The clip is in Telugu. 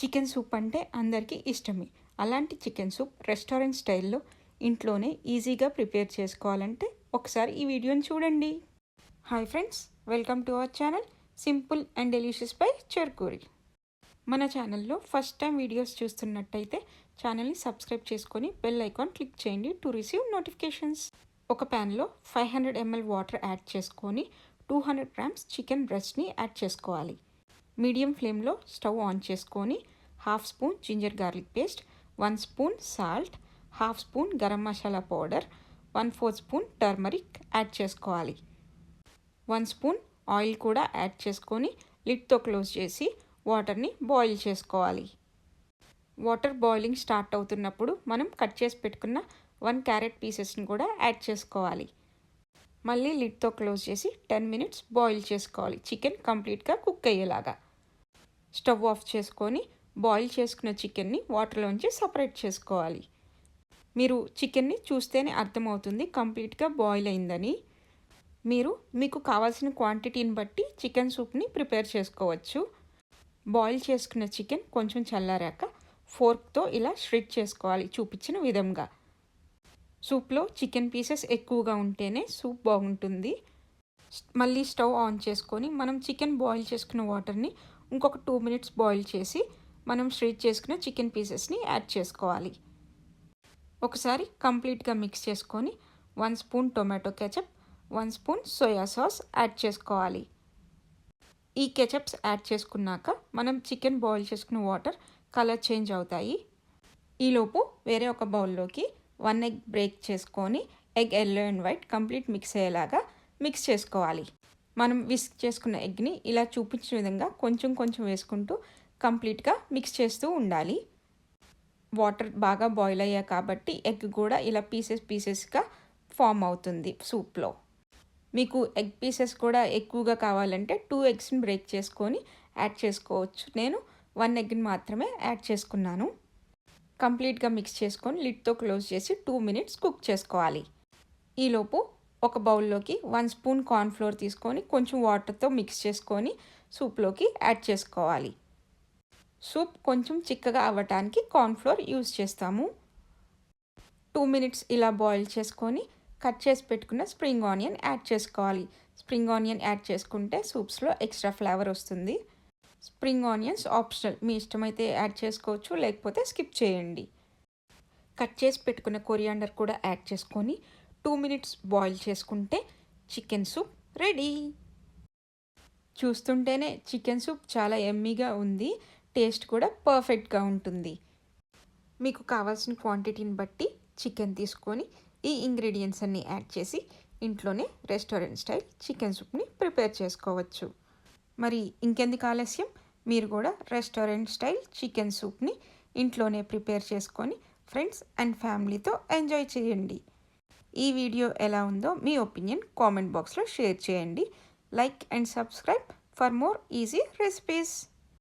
చికెన్ సూప్ అంటే అందరికీ ఇష్టమే. అలాంటి చికెన్ సూప్ రెస్టారెంట్ స్టైల్లో ఇంట్లోనే ఈజీగా ప్రిపేర్ చేసుకోవాలంటే ఒకసారి ఈ వీడియోని చూడండి. Hi friends welcome to our channel simple and delicious by Cherkuri. మన ఛానల్లో ఫస్ట్ టైం వీడియోస్ చూస్తున్నట్టయితే ఛానల్ని సబ్స్క్రైబ్ చేసుకొని బెల్ ఐకాన్ క్లిక్ చేయండి టు రిసీవ్ నోటిఫికేషన్స్. ఒక ప్యాన్లో five hundred ML water add చేసుకొని టూ హండ్రెడ్ గ్రామ్స్ చికెన్ బ్రెస్ట్ని యాడ్ చేసుకోవాలి. మీడియం ఫ్లేమ్లో స్టవ్ ఆన్ చేసుకొని half spoon ginger garlic paste one spoon salt half spoon garam masala powder one four spoon turmeric add చేసుకోవాలి. వన్ స్పూన్ ఆయిల్ కూడా యాడ్ చేసుకొని లిడ్తో క్లోజ్ చేసి వాటర్ని బాయిల్ చేసుకోవాలి. వాటర్ బాయిలింగ్ స్టార్ట్ అవుతున్నప్పుడు మనం కట్ చేసి పెట్టుకున్న వన్ క్యారెట్ పీసెస్ని కూడా యాడ్ చేసుకోవాలి. మళ్ళీ లిడ్తో క్లోజ్ చేసి టెన్ మినిట్స్ బాయిల్ చేసుకోవాలి. చికెన్ కంప్లీట్గా కుక్ అయ్యేలాగా. స్టవ్ ఆఫ్ చేసుకొని బాయిల్ చేసుకున్న చికెన్ని వాటర్లోంచి సపరేట్ చేసుకోవాలి. మీరు చికెన్ని చూస్తేనే అర్థమవుతుంది కంప్లీట్గా బాయిల్ అయిందని. మీరు మీకు కావాల్సిన క్వాంటిటీని బట్టి చికెన్ సూప్ని ప్రిపేర్ చేసుకోవచ్చు. బాయిల్ చేసుకున్న చికెన్ కొంచెం చల్లారాక ఫోర్క్తో ఇలా ష్రిడ్ చేసుకోవాలి చూపించిన విధంగా. సూప్లో చికెన్ పీసెస్ ఎక్కువగా ఉంటేనే సూప్ బాగుంటుంది. మళ్ళీ స్టవ్ ఆన్ చేసుకొని మనం చికెన్ బాయిల్ చేసుకున్న వాటర్ని ఇంకొక టూ మినిట్స్ బాయిల్ చేసి మనం స్ట్రీట్ చేసుకున్న చికెన్ పీసెస్ని యాడ్ చేసుకోవాలి. ఒకసారి కంప్లీట్గా మిక్స్ చేసుకొని one spoon tomato ketchup one spoon soya sauce add చేసుకోవాలి. ఈ కెచప్స్ యాడ్ చేసుకున్నాక మనం చికెన్ బాయిల్ చేసుకున్న వాటర్ కలర్ చేంజ్ అవుతాయి. ఈలోపు వేరే ఒక బౌల్లోకి వన్ ఎగ్ బ్రేక్ చేసుకొని egg yellow and white complete mix అయ్యేలాగా మిక్స్ చేసుకోవాలి. మనం విస్క్ చేసుకున్న ఎగ్ని ఇలా చూపించిన విధంగా కొంచెం కొంచెం వేసుకుంటూ కంప్లీట్గా మిక్స్ చేస్తూ ఉండాలి. వాటర్ బాగా బాయిల్ అయ్యా కాబట్టి ఎగ్ కూడా ఇలా పీసెస్ పీసెస్గా ఫామ్ అవుతుంది సూప్లో మీకు ఎగ్ పీసెస్ కూడా ఎక్కువగా కావాలంటే టూ ఎగ్స్ని బ్రేక్ చేసుకొని యాడ్ చేసుకోవచ్చు. నేను వన్ ఎగ్ని మాత్రమే యాడ్ చేసుకున్నాను. కంప్లీట్గా మిక్స్ చేసుకొని లిడ్తో క్లోజ్ చేసి టూ మినిట్స్ కుక్ చేసుకోవాలి. ఈలోపు ఒక బౌల్లోకి వన్ స్పూన్ కార్న్ఫ్లోర్ తీసుకొని కొంచెం వాటర్తో మిక్స్ చేసుకొని సూప్లోకి యాడ్ చేసుకోవాలి. సూప్ కొంచెం చిక్కగా అవ్వటానికి కార్న్ఫ్లోర్ యూజ్ చేస్తాము. టూ మినిట్స్ ఇలా బాయిల్ చేసుకొని కట్ చేసి పెట్టుకున్న స్ప్రింగ్ ఆనియన్ యాడ్ చేసుకోవాలి. స్ప్రింగ్ ఆనియన్ యాడ్ చేసుకుంటే సూప్స్లో ఎక్స్ట్రా ఫ్లేవర్ వస్తుంది. Spring onions optional. మీ ఇష్టమైతే యాడ్ చేసుకోవచ్చు లేకపోతే స్కిప్ చేయండి. కట్ చేసి పెట్టుకున్న కొరియాండర్ కూడా యాడ్ చేసుకొని టూ మినిట్స్ బాయిల్ చేసుకుంటే చికెన్ సూప్ రెడీ. చూస్తుంటేనే చికెన్ సూప్ చాలా ఎమ్మీగా ఉంది టేస్ట్ కూడా పర్ఫెక్ట్గా ఉంటుంది. మీకు కావాల్సిన క్వాంటిటీని బట్టి చికెన్ తీసుకొని ఈ ఇంగ్రీడియంట్స్ అన్నీ యాడ్ చేసి ఇంట్లోనే రెస్టారెంట్ స్టైల్ చికెన్ సూప్ని ప్రిపేర్ చేసుకోవచ్చు. మరి ఇంకెందుకు ఆలస్యం? మీరు కూడా రెస్టారెంట్ స్టైల్ చికెన్ సూప్ని ఇంట్లోనే ప్రిపేర్ చేసుకొని ఫ్రెండ్స్ అండ్ ఫ్యామిలీతో ఎంజాయ్ చేయండి. ఈ వీడియో ఎలా ఉందో మీ ఒపీనియన్ కామెంట్ బాక్స్లో షేర్ చేయండి. Like and subscribe for more easy recipes.